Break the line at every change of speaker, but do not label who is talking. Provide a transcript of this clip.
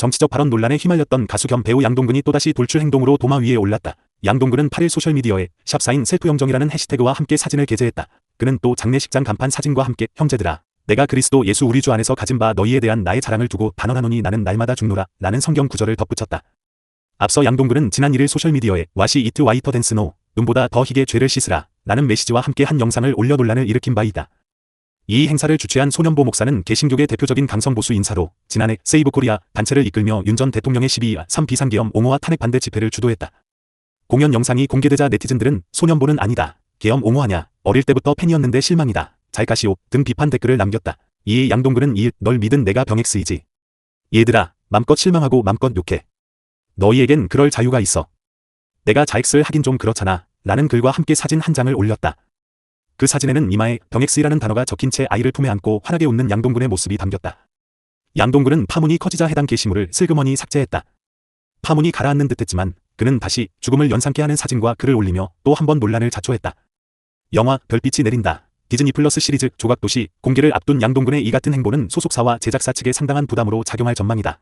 정치적 발언 논란에 휘말렸던 가수 겸 배우 양동근이 또다시 돌출 행동으로 도마 위에 올랐다. 양동근은 8일 소셜미디어에 샵사인 셀프영정이라는 해시태그와 함께 사진을 게재했다. 그는 또 장례식장 간판 사진과 함께 형제들아 내가 그리스도 예수 우리 주 안에서 가진 바 너희에 대한 나의 자랑을 두고 단언하노니 나는 날마다 죽노라 라는 성경 구절을 덧붙였다. 앞서 양동근은 지난 1일 소셜미디어에 와시 이트 와이터 댄스노 눈보다 더 희게 죄를 씻으라 라는 메시지와 함께 한 영상을 올려 논란을 일으킨 바 있다. 이 행사를 주최한 소년보 목사는 개신교계 대표적인 강성보수 인사로 지난해 세이브 코리아 단체를 이끌며 윤 전 대통령의 12와 3 비상계엄 옹호와 탄핵 반대 집회를 주도했다. 공연 영상이 공개되자 네티즌들은 소년보는 아니다. 계엄 옹호하냐. 어릴 때부터 팬이었는데 실망이다. 잘 가시오 등 비판 댓글을 남겼다. 이에 양동근은 이을 널 믿은 내가 병엑스이지. 얘들아 맘껏 실망하고 맘껏 욕해. 너희에겐 그럴 자유가 있어. 내가 자엑스를 하긴 좀 그렇잖아. 라는 글과 함께 사진 한 장을 올렸다. 그 사진에는 이마에 병엑스이라는 단어가 적힌 채 아이를 품에 안고 환하게 웃는 양동근의 모습이 담겼다. 양동근은 파문이 커지자 해당 게시물을 슬그머니 삭제했다. 파문이 가라앉는 듯했지만 그는 다시 죽음을 연상케 하는 사진과 글을 올리며 또 한 번 논란을 자초했다. 영화 별빛이 내린다. 디즈니 플러스 시리즈 조각도시 공개를 앞둔 양동근의 이 같은 행보는 소속사와 제작사 측에 상당한 부담으로 작용할 전망이다.